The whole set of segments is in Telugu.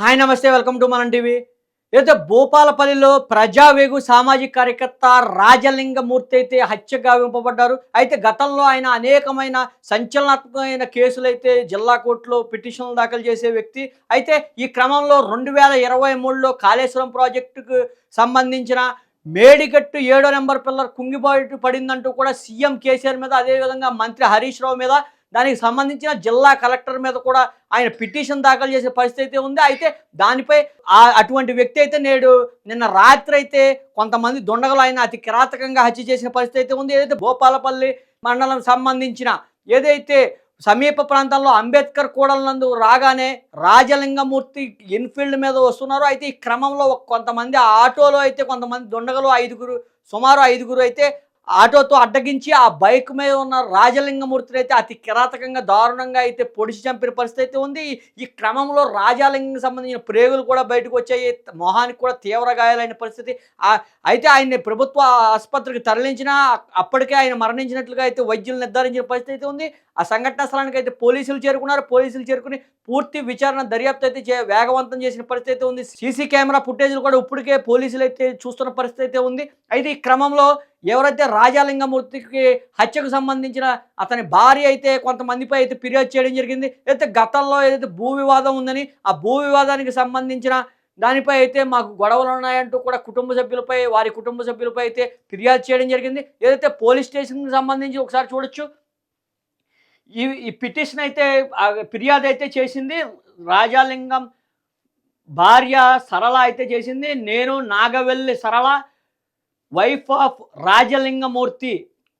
హాయ్ నమస్తే వెల్కమ్ టు మనం టీవీ. అయితే భూపాలపల్లిలో ప్రజావేగు సామాజిక కార్యకర్త రాజలింగమూర్తి అయితే హత్య గావింపబడ్డారు అయితే గతంలో ఆయన అనేకమైన సంచలనాత్మకమైన కేసులు అయితే జిల్లా కోర్టులో పిటిషన్లు దాఖలు చేసే వ్యక్తి. అయితే ఈ క్రమంలో రెండు వేల ఇరవై మూడులో కాళేశ్వరం ప్రాజెక్టుకు సంబంధించిన మేడిగట్టు ఏడో నెంబర్ పిల్లర్ కుంగిబాటు పడిందంటూ కూడా సీఎం కేసీఆర్ మీద అదేవిధంగా మంత్రి హరీష్ రావు మీద దానికి సంబంధించిన జిల్లా కలెక్టర్ మీద కూడా ఆయన పిటిషన్ దాఖలు చేసే పరిస్థితి అయితే ఉంది. అయితే దానిపై ఆ అటువంటి వ్యక్తి అయితే నేడు నిన్న రాత్రి అయితే కొంతమంది దొండగలు ఆయన అతి కిరాతకంగా హత్య చేసిన పరిస్థితి అయితే ఉంది. ఏదైతే భూపాలపల్లి మండలం సంబంధించిన ఏదైతే సమీప ప్రాంతంలో అంబేద్కర్ కూడలందు రాగానే రాజలింగమూర్తి ఎన్ఫీల్డ్ మీద వస్తున్నారు. అయితే ఈ క్రమంలో కొంతమంది ఆటోలో అయితే కొంతమంది దొండగలు ఐదుగురు సుమారు ఐదుగురు అయితే ఆటోతో అడ్డగించి ఆ బైక్ మీద ఉన్న రాజలింగమూర్తిని అయితే అతి కిరాతకంగా దారుణంగా అయితే పొడిచి చంపిన పరిస్థితి అయితే ఉంది. ఈ క్రమంలో రాజాలింగం సంబంధించిన ప్రేగులు కూడా బయటకు వచ్చాయి. మొహానికి కూడా తీవ్ర గాయాలైన పరిస్థితి. అయితే ఆయన్ని ప్రభుత్వ ఆసుపత్రికి తరలించినా అప్పటికే ఆయన మరణించినట్లుగా అయితే వైద్యులు నిర్ధారించిన పరిస్థితి అయితే ఉంది. ఆ సంఘటన స్థలానికి అయితే పోలీసులు చేరుకున్నారు. పోలీసులు చేరుకుని పూర్తి విచారణ దర్యాప్తు అయితే చే- వేగవంతం చేసిన పరిస్థితి అయితే ఉంది. సీసీ కెమెరా ఫుటేజ్లు కూడా ఇప్పటికే పోలీసులు అయితే చూస్తున్న పరిస్థితి అయితే ఉంది. అయితే ఈ క్రమంలో ఎవరైతే రాజాలింగమూర్తికి హత్యకు సంబంధించిన అతని భార్య అయితే కొంతమందిపై అయితే ఫిర్యాదు చేయడం జరిగింది. అయితే గతంలో ఏదైతే భూ వివాదం ఉందని ఆ భూ వివాదానికి సంబంధించిన దానిపై అయితే మాకు గొడవలు ఉన్నాయంటూ కూడా కుటుంబ సభ్యులపై వారి కుటుంబ సభ్యులపై అయితే ఫిర్యాదు చేయడం జరిగింది. ఏదైతే పోలీస్ స్టేషన్కి సంబంధించి ఒకసారి చూడొచ్చు. ఈ ఈ పిటిషన్ అయితే ఫిర్యాదు అయితే చేసింది రాజాలింగం భార్య సరళ అయితే చేసింది. నేను నాగవెల్లి సరళ వైఫ్ ఆఫ్ రాజలింగమూర్తి.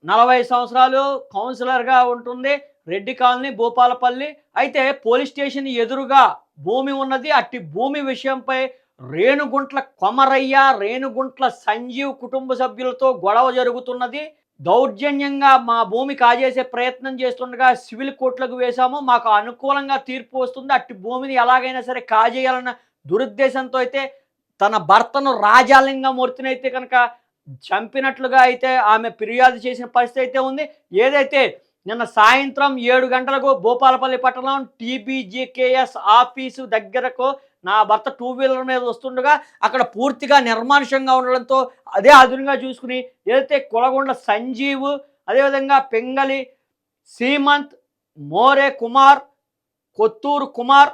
నలభై సంవత్సరాలు కౌన్సిలర్గా ఉంటుంది. రెడ్డి కాలనీ భూపాలపల్లి. అయితే పోలీస్ స్టేషన్ ఎదురుగా భూమి ఉన్నది. అట్టి భూమి విషయంపై రేణుగుంట్ల కొమరయ్య రేణుగుంట్ల సంజీవ్ కుటుంబ సభ్యులతో గొడవ జరుగుతున్నది. దౌర్జన్యంగా మా భూమి కాజేసే ప్రయత్నం చేస్తుండగా సివిల్ కోర్టులకు వేశాము. మాకు అనుకూలంగా తీర్పు వస్తుంది. అట్టి భూమిని ఎలాగైనా సరే కాజేయాలన్న దురుద్దేశంతో అయితే తన భర్తను రాజాలింగమూర్తిని అయితే కనుక చంపినట్లుగా అయితే ఆమె ఫిర్యాదు చేసిన పరిస్థితి అయితే ఉంది. ఏదైతే నిన్న సాయంత్రం ఏడు గంటలకు భూపాలపల్లి పట్టణం టీబీజీకేఎస్ ఆఫీసు దగ్గరకు నా భర్త టూ వీలర్ మీద వస్తుండగా అక్కడ పూర్తిగా నిర్మానుషంగా ఉండడంతో అదే అదునుగా చూసుకుని ఏదైతే కులగొండ సంజీవ్ అదేవిధంగా పెంగలి సీమంత్ మోరే కుమార్ కొత్తూరు కుమార్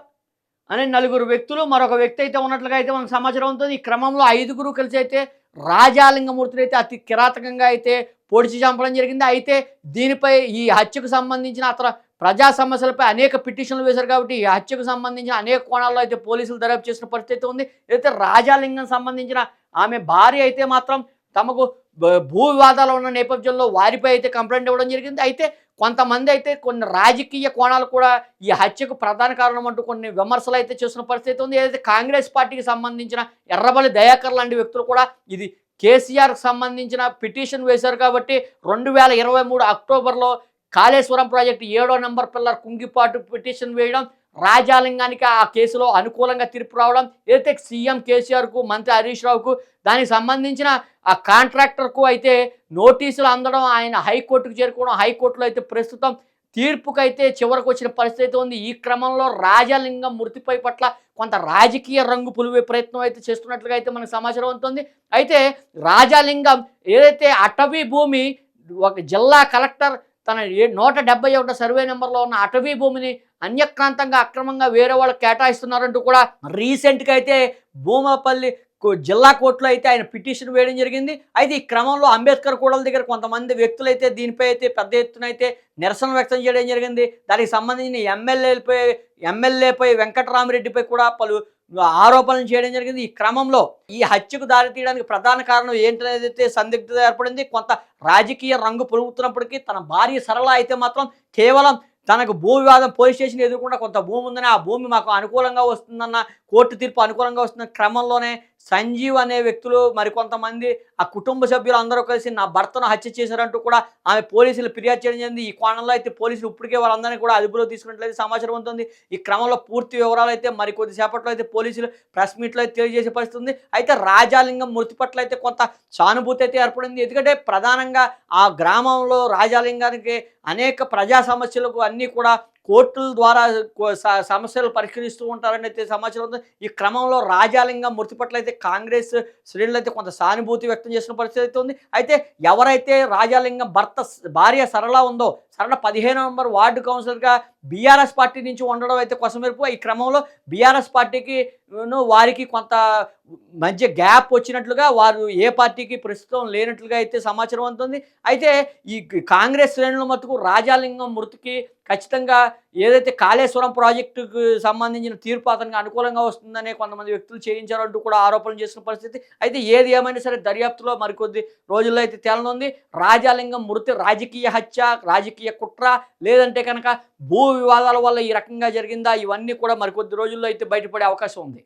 అనే నలుగురు వ్యక్తులు మరొక వ్యక్తి అయితే ఉన్నట్లుగా అయితే మనకు సమాచారం ఉంటుంది. ఈ క్రమంలో ఐదుగురు కలిసి అయితే రాజాలింగమూర్తిని అయితే అతి కిరాతకంగా అయితే పొడిచి చంపడం జరిగింది అయితే దీనిపై ఈ హత్యకు సంబంధించిన అతను ప్రజా సమస్యలపై అనేక పిటిషన్లు వేశారు కాబట్టి ఈ హత్యకు సంబంధించిన అనేక కోణాల్లో అయితే పోలీసులు దర్యాప్తు చేసిన పరిస్థితి ఉంది అయితే రాజాలింగం సంబంధించిన ఆమె భార్య అయితే మాత్రం తమకు భూ వివాదాలు ఉన్న నేపథ్యంలో వారిపై అయితే కంప్లైంట్ ఇవ్వడం జరిగింది అయితే కొంతమంది అయితే కొన్ని రాజకీయ కోణాలు కూడా ఈ హత్యకు ప్రధాన కారణం అంటూ కొన్ని విమర్శలు అయితే చేసిన పరిస్థితి ఉంది. ఏదైతే కాంగ్రెస్ పార్టీకి సంబంధించిన ఎర్రబలి దయాకర్ లాంటి వ్యక్తులు కూడా ఇది కేసీఆర్కి సంబంధించిన పిటిషన్ వేశారు కాబట్టి రెండు వేల ఇరవై మూడు అక్టోబర్లో కాళేశ్వరం ప్రాజెక్టు ఏడో నెంబర్ పిల్లర్ కుంగిపాటు పిటిషన్ వేయడం రాజాలింగానికి ఆ కేసులో అనుకూలంగా తీర్పు రావడం ఏదైతే సీఎం కేసీఆర్కు మంత్రి హరీష్ రావుకు దానికి సంబంధించిన ఆ కాంట్రాక్టర్కు అయితే నోటీసులు అందడం ఆయన హైకోర్టుకు చేరుకోవడం హైకోర్టులో అయితే ప్రస్తుతం తీర్పుకైతే చివరకు వచ్చిన పరిస్థితి ఉంది. ఈ క్రమంలో రాజాలింగం మృతిపై పట్ల కొంత రాజకీయ రంగు పులివే ప్రయత్నం అయితే చేస్తున్నట్లుగా అయితే మనకు సమాచారం ఉంటుంది అయితే రాజాలింగం ఏదైతే అటవీ భూమి ఒక జిల్లా కలెక్టర్ తన ఏ నూట డెబ్బై ఒకటో సర్వే నెంబర్లో ఉన్న అటవీ భూమిని అన్యక్రాంతంగా అక్రమంగా వేరే వాళ్ళు కేటాయిస్తున్నారంటూ కూడా రీసెంట్గా అయితే భూమపల్లి జిల్లా కోర్టులో అయితే ఆయన పిటిషన్ వేయడం జరిగింది. అయితే ఈ క్రమంలో అంబేద్కర్ కూడల దగ్గర కొంతమంది వ్యక్తులు అయితే దీనిపై అయితే పెద్ద ఎత్తున అయితే నిరసన వ్యక్తం చేయడం జరిగింది. దానికి సంబంధించిన ఎమ్మెల్యేలపై ఎమ్మెల్యేపై వెంకటరామిరెడ్డిపై కూడా పలు ఆరోపణలు చేయడం జరిగింది. ఈ క్రమంలో ఈ హత్యకు దారితీయడానికి ప్రధాన కారణం ఏంటనేది అయితే సందిగ్ధత ఏర్పడింది కొంత రాజకీయ రంగు పొరుగుతున్నప్పటికీ తన భార్య సరళ అయితే మాత్రం కేవలం తనకు భూ వివాదం పోలీస్ స్టేషన్ ఎదుర్కొంటే కొంత భూమి ఉందని ఆ భూమి మాకు అనుకూలంగా వస్తుందన్న కోర్టు తీర్పు అనుకూలంగా వస్తున్న క్రమంలోనే సంజీవ్ అనే వ్యక్తులు మరికొంతమంది ఆ కుటుంబ సభ్యులు అందరూ కలిసి నా భర్తను హత్య చేశారంటూ కూడా ఆమె పోలీసులు ఫిర్యాదు చేయడం జరిగింది. ఈ కోణంలో అయితే పోలీసులు ఇప్పటికే వాళ్ళందరినీ కూడా అదుపులో తీసుకున్నట్లయితే సమాచారం ఉంటుంది ఈ క్రమంలో పూర్తి వివరాలు అయితే మరి కొద్దిసేపట్లో అయితే పోలీసులు ప్రెస్ మీట్లో అయితే తెలియజేసే పరిస్థితి ఉంది. అయితే రాజాలింగం మృతి పట్ల అయితే కొంత సానుభూతి అయితే ఏర్పడింది. ఎందుకంటే ప్రధానంగా ఆ గ్రామంలో రాజాలింగానికి అనేక ప్రజా సమస్యలకు అన్నీ కూడా కోర్టుల ద్వారా కో- స- సమస్యలు పరిష్కరిస్తూ ఉంటారని సమాచారం ఉంది. ఈ క్రమంలో రాజాలింగం మృతి పట్ల అయితే కాంగ్రెస్ శ్రేణులు అయితే కొంత సానుభూతి వ్యక్తం చేసిన పరిస్థితి అయితే ఉంది. అయితే ఎవరైతే రాజాలింగం భర్త భార్య సరళ ఉందో సరళ పదిహేను నంబర్ వార్డు కౌన్సిలర్గా బీఆర్ఎస్ పార్టీ నుంచి ఉండడం అయితే కొసమెరుపు ఈ క్రమంలో బీఆర్ఎస్ పార్టీకి వారికి కొంత మధ్య గ్యాప్ వచ్చినట్లుగా వారు ఏ పార్టీకి ప్రస్తుతం లేనట్లుగా అయితే సమాచారం అందుతుంది. అయితే ఈ కాంగ్రెస్ శ్రేణుల మటుకు రాజాలింగం మృతికి ఖచ్చితంగా ఏదైతే కాళేశ్వరం ప్రాజెక్టుకు సంబంధించిన తీర్పు అతనికి అనుకూలంగా వస్తుందనే కొంతమంది వ్యక్తులు చేయించారంటూ కూడా ఆరోపణలు చేసిన పరిస్థితి. అయితే ఏది ఏమైనా సరే దర్యాప్తులో మరికొద్ది రోజుల్లో అయితే తేలనుంది. రాజాలింగం మృతి రాజకీయ హత్య రాజకీయ కుట్ర లేదంటే కనుక భూ వివాదాల వల్ల ఈ రకంగా జరిగిందా? ఇవన్నీ కూడా మరికొద్ది రోజుల్లో అయితే బయటపడే అవకాశం ఉంది.